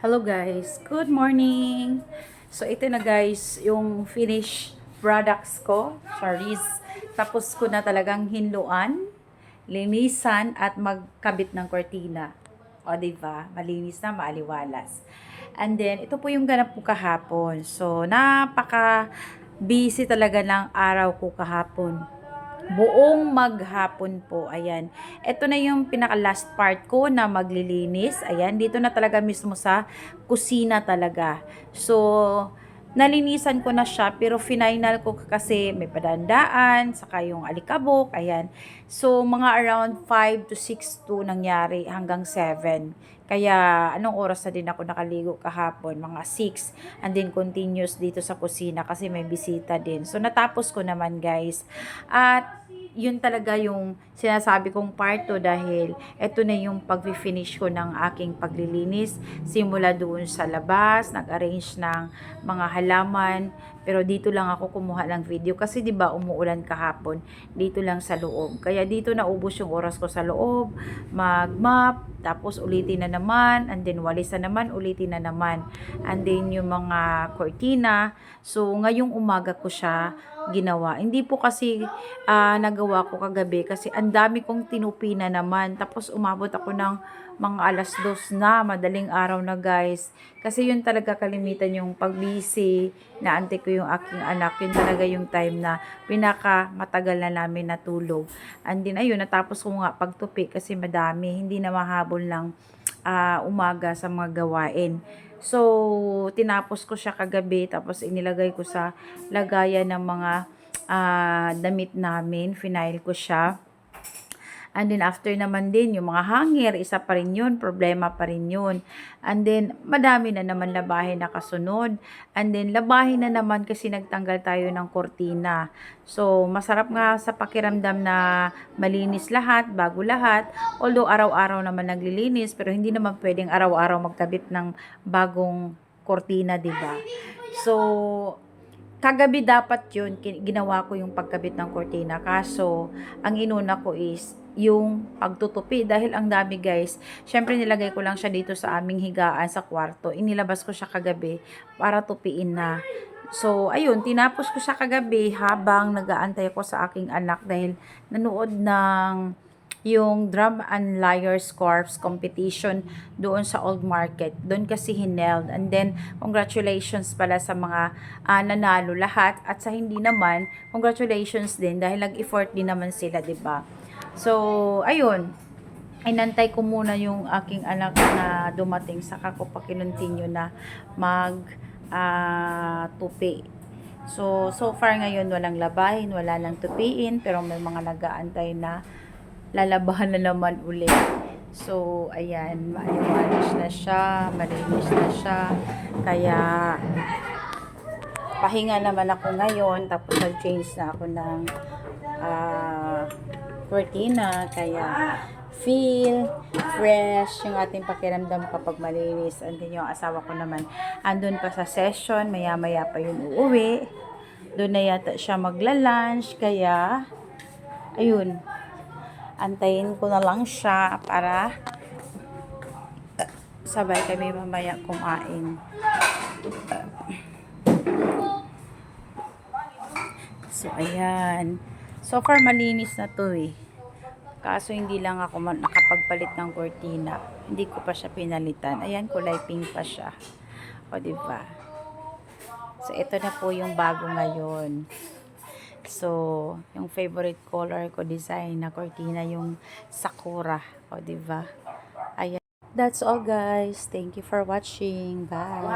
Hello guys, good morning! So ito na guys, yung finished products ko, charis. Tapos ko na talagang hinluan, linisan at magkabit ng kortina. O diba, malinis na, maaliwalas. And then, ito po yung ganap ko kahapon. So, napaka busy talaga ng araw ko kahapon buong maghapon po. Ayan. Ito na yung pinaka last part ko na maglilinis. Ayan. Dito na talaga mismo sa kusina talaga. So, nalinisan ko na siya pero final ko kasi may padandaan saka yung alikabok ayan so mga around 5 to 6 to nangyari hanggang 7 kaya anong oras na din ako nakaligo kahapon mga 6 and then continuous dito sa kusina kasi may bisita din so natapos ko naman guys at yun talaga yung sinasabi kong part to dahil eto na yung pag-finish ko ng aking paglilinis simula doon sa labas, nag-arrange ng mga halaman pero dito lang ako kumuha ng video kasi 'di ba umuulan kahapon dito lang sa loob. Kaya dito na ubos yung oras ko sa loob, mag-map, tapos ulitin na naman, and then walis na naman, ulitin na naman. And then yung mga cortina, so ngayong umaga ko siya ginawa. Hindi po kasi uh, nagawa ko kagabi kasi ang dami kong tinupi na naman. Tapos umabot ako ng mga alas dos na, madaling araw na guys. Kasi yun talaga kalimitan yung pagbisi na ante ko yung aking anak. Yun talaga yung time na pinaka matagal na namin natulog. And then ayun, natapos ko nga pagtupi kasi madami. Hindi na mahabol lang uh, umaga sa mga gawain. So, tinapos ko siya kagabi, tapos inilagay ko sa lagayan ng mga uh, damit namin. Final ko siya. And then after naman din, yung mga hanger, isa pa rin yun, problema pa rin yun. And then, madami na naman labahin na kasunod. And then, labahin na naman kasi nagtanggal tayo ng kortina. So, masarap nga sa pakiramdam na malinis lahat, bago lahat. Although, araw-araw naman naglilinis, pero hindi naman pwedeng araw-araw magkabit ng bagong kortina, di ba? So, kagabi dapat yun, ginawa ko yung pagkabit ng kortina. Kaso, ang inuna ko is, yung pagtutupi dahil ang dami guys. Syempre nilagay ko lang siya dito sa aming higaan sa kwarto. Inilabas ko siya kagabi para tupiin na. So, ayun, tinapos ko siya kagabi habang nagaantay ko sa aking anak dahil nanood ng yung Drum and Liars Corps competition doon sa Old Market. Doon kasi hineld. And then, congratulations pala sa mga uh, nanalo lahat. At sa hindi naman, congratulations din dahil nag-effort din naman sila, 'di ba So, ayun. Inantay ko muna yung aking anak na dumating. Saka ko pa kinontinue na mag uh, tupi. So, so far ngayon walang labahin, wala lang tupiin, pero may mga nagaantay na lalabahan na naman ulit. So, ayan, maliwanis na siya, malinis na siya. Kaya, pahinga naman ako ngayon, tapos nag-change na ako ng uh, cortina kaya feel fresh yung ating pakiramdam kapag malinis. And then yung asawa ko naman. Andun pa sa session maya maya pa yun uuwi. Doon na yata siya magla-lunch kaya ayun antayin ko na lang siya para sabay kami mamaya kumain so ayan So far, malinis na to eh. Kaso hindi lang ako nakapagpalit ng cortina. Hindi ko pa siya pinalitan. Ayan, kulay pink pa siya. O, diba? So, ito na po yung bago ngayon. So, yung favorite color ko design na cortina, yung Sakura. O, diba? Ayan. That's all guys. Thank you for watching. Bye.